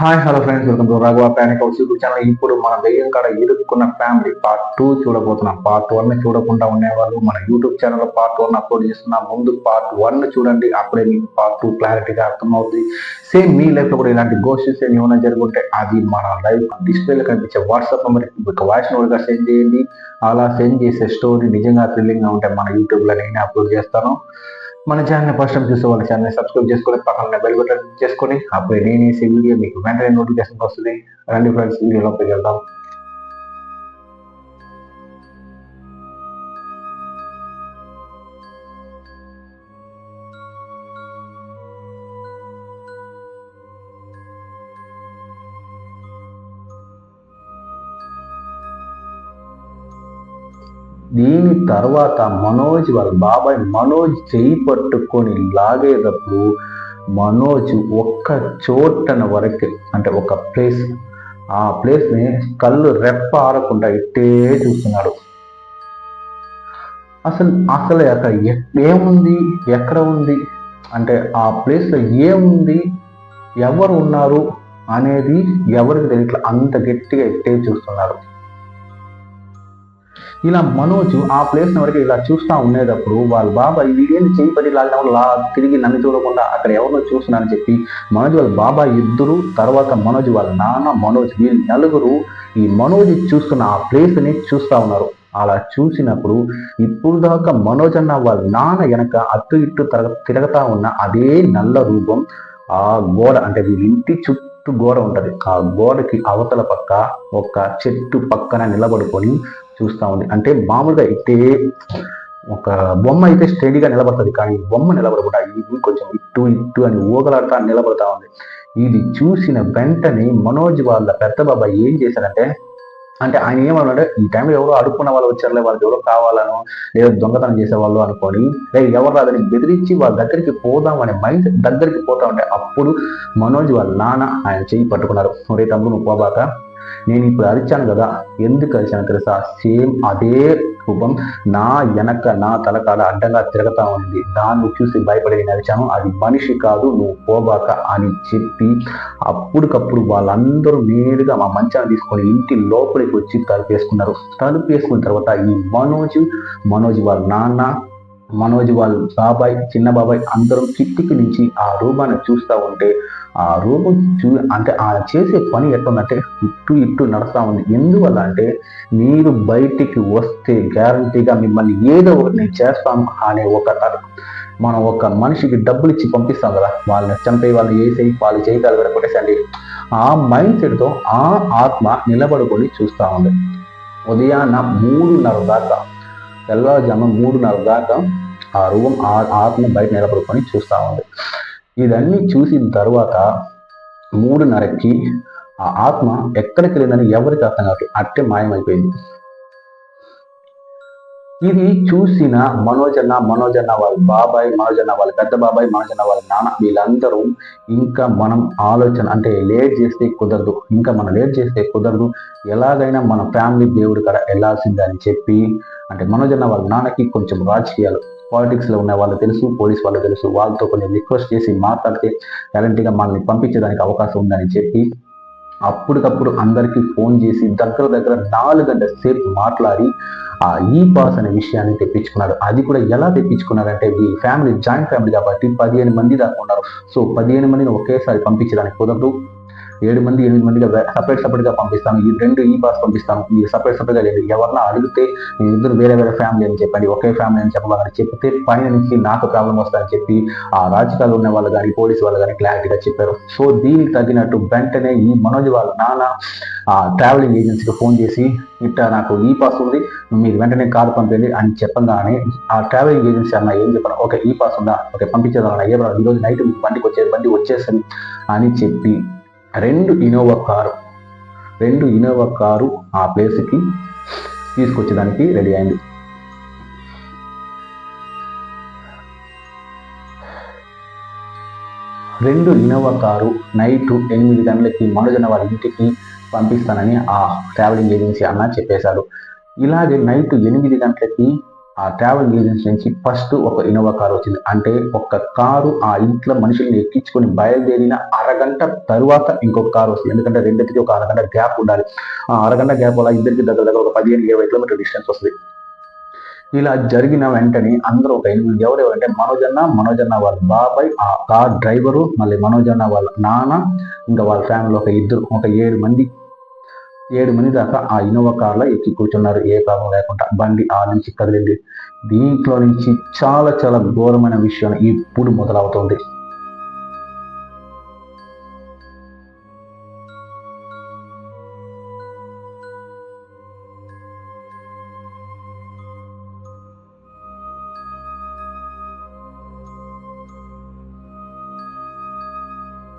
Hi hello friends welcome to Raghava panic house YouTube channel ఇప్పుడు మన దెయ్యం కాడ ఇరుక్కున్న ఫ్యామిలీ పార్ట్ టూ చూడబోతున్నాం. పార్ట్ వన్ చూడకుండా ఉండేవాళ్ళు మన YouTube channel part one upload చేస్తున్నాం. ముందు పార్ట్ వన్ చూడండి అప్పుడే మీకు పార్ట్ టూ క్లారిటీగా అర్థమవుతుంది సేమ్ మీ లైఫ్లో కూడా ఇలాంటి గోషన్స్ ఏమైనా జరుగుంటే అది మన లైవ్ డిస్ప్లేలో కనిపించే వాట్సాప్ నెంబర్ ఒక వాయిస్ నోట్గా సెండ్ చేయండి. అలా సెండ్ చేసే స్టోరీ నిజంగా థ్రిల్లింగ్గా ఉంటే మన యూట్యూబ్లో అప్లోడ్ చేస్తాను. మన ఛానల్ ఫస్ట్ టైం చూసే వాళ్ళ ఛానల్ సబ్స్క్రైబ్ చేసుకొని పక్కన బెల్ బటన్ చేసుకొని అప్పుడే నేను వేసే వీడియో మీకు వెంటనే నోటిఫికేషన్ వస్తుంది. రండి ఫ్రెండ్స్ వీడియోలోకి వెళ్దాం. దీని తర్వాత మనోజ్ వాళ్ళ బాబాయ్ మనోజ్ చేయి పట్టుకొని లాగేటప్పుడు మనోజ్ ఒక్క చోటన వరకు అంటే ఒక ప్లేస్ ఆ ప్లేస్ని కళ్ళు రెప్ప ఆడకుండా ఇట్టే చూస్తున్నాడు. అసలు అసలు అక్కడ ఏముంది? ఎక్కడ ఉంది? అంటే ఆ ప్లేస్లో ఏముంది? ఎవరు ఉన్నారు? అనేది ఎవరికి తెలియట్లే అంత గట్టిగా ఇట్టే చూస్తున్నారు ఇలా మనోజ్ ఆ ప్లేస్ వరకు ఇలా చూస్తా ఉండేటప్పుడు వాళ్ళ బాబాయ్ వీడేంటి చేయి పట్టి లాగడం లా తిరిగి నన్ను చూడకుండా అక్కడ ఎవరినో చూస్తున్నానని చెప్పి మనోజ్ వాళ్ళ బాబాయ్ ఇద్దరు తర్వాత మనోజ్ వాళ్ళ నాన్న మనోజ్ వీళ్ళు నలుగురు ఈ మనోజ్ చూస్తున్న ఆ ప్లేస్ని చూస్తా ఉన్నారు. అలా చూసినప్పుడు ఇప్పుడు దాకా మనోజ్ అన్న వాళ్ళ నాన్న వెనక అటు ఇటు తిరగ తిరగతా ఉన్న అదే నల్ల రూపం ఆ గోడ అంటే వీళ్ళ ఇంటి చుట్టూ గోడ ఉంటది. ఆ గోడకి అవతల పక్క ఒక చెట్టు పక్కన నిలబడుకొని చూస్తా ఉంది. అంటే మామూలుగా అయితే ఒక బొమ్మ అయితే స్టడీగా నిలబడుతుంది. కానీ బొమ్మ నిలబడకుండా ఇది కొంచెం ఇటు ఇటు అని ఊగలాడుతా నిలబడతా ఉంది. ఇది చూసిన వెంటనే మనోజ్ వాళ్ళ పెద్ద బాబాయ్ ఏం చేశారంటే అంటే ఆయన ఏమన్నాడు ఈ టైంలో ఎవరో అడుక్కున్న వాళ్ళు వచ్చారులే వాళ్ళకి ఎవరో కావాలను లేదా దొంగతనం చేసే వాళ్ళు అనుకోని ఎవరు రాదని బెదిరించి వాళ్ళ దగ్గరికి పోదాం అనే మైండ్ దగ్గరికి పోతా ఉంటే అప్పుడు మనోజ్ వాళ్ళ నాన్న ఆయన చేయి పట్టుకున్నారు. ఒరే తమ్ముడు నువ్వు పోబాక నేను ఇప్పుడు అరిచాను కదా ఎందుకు అరిచాను తెలుసా? సేమ్ అదే రూపం నా వెనక నా తలకాల అడ్డంగా తిరగతా ఉంది. దాన్ని చూసి భయపడి నేను అరిచాను. అది మనిషి కాదు నువ్వు పోబాక అని చెప్పి అప్పటికప్పుడు వాళ్ళందరూ నేరుగా మా మంచాన్ని తీసుకొని ఇంటి లోపలికి వచ్చి తలుపు వేసుకున్నారు. తలుపు వేసుకున్న తర్వాత ఈ మనోజ్ మనోజ్ వాళ్ళ నాన్న మనోజ్ వాళ్ళు బాబాయ్ చిన్న బాబాయ్ అందరం కిటికీ నుంచి ఆ రూపాన్ని చూస్తా ఉంటే ఆ రూపం చూ అంటే ఆ చేసే పని ఎట్లుందంటే ఇట్టు ఇట్టు నడుస్తూ ఉంది. ఎందువల్ల అంటే మీరు బయటికి వస్తే గ్యారంటీగా మిమ్మల్ని ఏదో ఒకటి నేను చేస్తాను అనే ఒక మనం ఒక మనిషికి డబ్బులు ఇచ్చి పంపిస్తాం కదా వాళ్ళని చంపే వాళ్ళని వేసేయి వాళ్ళు చేయగలరు కూడా కొట్టేసండి ఆ మైండ్ సెట్తో ఆ ఆత్మ నిలబడుకొని చూస్తా ఉంది. ఉదయాన్న మూడున్నర దాకా తెల్లవారుజాము మూడున్నర దాకా ఆ రూపం ఆ ఆత్మ బయట నిలబడుకొని చూస్తా ఉంది. ఇదన్నీ చూసిన తర్వాత మూడున్నరకి ఆ ఆత్మ ఎక్కడికి వెళ్ళిందని ఎవరికి అర్థం కాదు అట్టే మాయమైపోయింది. ఇది చూసిన మనోజన్న మనోజన్న వాళ్ళ బాబాయ్ మనోజన్న వాళ్ళ పెద్ద బాబాయ్ మనోజన్న వాళ్ళ నాన్న వీళ్ళందరూ ఇంకా మనం ఆలోచన అంటే లేట్ చేస్తే కుదరదు ఇంకా మనం లేట్ చేస్తే కుదరదు. ఎలాగైనా మన ఫ్యామిలీ దేవుడి కడ వెళ్ళాల్సిందని చెప్పి అంటే మనోజన్న వాళ్ళ నాన్నకి కొంచెం రాజకీయాలు పాలిటిక్స్లో ఉన్న వాళ్ళు తెలుసు పోలీస్ వాళ్ళు తెలుసు వాళ్ళతో కొంచెం రిక్వెస్ట్ చేసి మాట్లాడితే గ్యారంటీగా మనల్ని పంపించడానికి అవకాశం ఉందని చెప్పి అప్పటికప్పుడు అందరికీ ఫోన్ చేసి దగ్గర దగ్గర నాలుగు గంటల సేపు మాట్లాడి ఆ ఈ పాస్ అనే విషయాన్ని తెప్పించుకున్నారు. అది కూడా ఎలా తెప్పించుకున్నారంటే ఈ ఫ్యామిలీ జాయింట్ ఫ్యామిలీ కాబట్టి పదిహేను మంది దాకా ఉన్నారు. సో పదిహేను మందిని ఒకేసారి పంపించడానికి కుదరదు. ఏడు మంది ఎనిమిది మందిగా సపరేట్ సపరేట్గా పంపిస్తాను. ఈ రెండు ఈ పాస్ పంపిస్తాను. మీరు సపరేట్ సపరేట్గా లేదు. ఎవరన్నా అడిగితే మీ ఇద్దరు వేరే వేరే ఫ్యామిలీ అని చెప్పండి. ఒకే ఫ్యామిలీ అని చెప్పమని చెప్తే పైన నుంచి నాకు ప్రాబ్లం వస్తుందని చెప్పి ఆ రాజకీయాలు ఉన్న వాళ్ళు కానీ పోలీసు వాళ్ళు కానీ క్లారిటీగా చెప్పారు. సో దీనికి తగినట్టు వెంటనే ఈ మనోజ్ వాళ్ళ నాన్న ఆ ట్రావెలింగ్ ఏజెన్సీకి ఫోన్ చేసి ఇట్లా నాకు ఈ పాస్ ఉంది. మీరు వెంటనే కారు పంపండి అని చెప్పగానే ఆ ట్రావెలింగ్ ఏజెన్సీ అన్న ఏం చెప్పాను ఓకే ఈ పాస్ ఉందా? ఓకే పంపించేదా ఏ ఈ రోజు నైట్ బండికి వచ్చేది బండి వచ్చేసాను అని చెప్పి రెండు ఇనోవా కారు. రెండు ఇనోవా కారు ఆ ప్లేస్కి తీసుకొచ్చేదానికి రెడీ అయింది. రెండు ఇనోవా కారు నైట్ ఎనిమిది గంటలకి మనోజన వాళ్ళ ఇంటికి పంపిస్తానని ఆ ట్రావెలింగ్ ఏజెన్సీ అన్న చెప్పేశాడు ఇలాగే నైట్ ఎనిమిది గంటలకి ఆ ట్రావెల్ ఏజెన్సీ నుంచి ఫస్ట్ ఒక ఇన్నోవా కార్ వచ్చింది. అంటే ఒక కారు ఆ ఇంట్లో మనుషుల్ని ఎక్కించుకొని బయలుదేరిన అరగంట తరువాత ఇంకొక కారు వస్తుంది. ఎందుకంటే రెండింటికి ఒక అరగంట గ్యాప్ ఉండాలి. ఆ అరగంట గ్యాప్ వల్ల ఇద్దరికి దగ్గర దగ్గర ఒక పదిహేను ఇరవై కిలోమీటర్ డిస్టెన్స్ వస్తుంది. ఇలా జరిగిన వెంటనే అందరూ ఒక ఎనిమిది ఎవరెవరంటే అంటే మనోజన్న మనోజన్న వాళ్ళ బాబాయ్ ఆ కార్ డ్రైవరు మళ్ళీ మనోజన్న వాళ్ళ నాన్న ఇంకా వాళ్ళ ఫ్యామిలీ ఒక ఇద్దరు ఒక ఏడు మంది ఏడు మంది దాకా ఆ ఇన్నోవా కార్లో ఎక్కి కూర్చున్నారు. ఏ ప్రాబ్లం లేకుండా బండి ఆ నుంచి కదిలింది. దీంట్లో నుంచి చాలా చాలా ఘోరమైన విషయం ఇప్పుడు మొదలవుతుంది.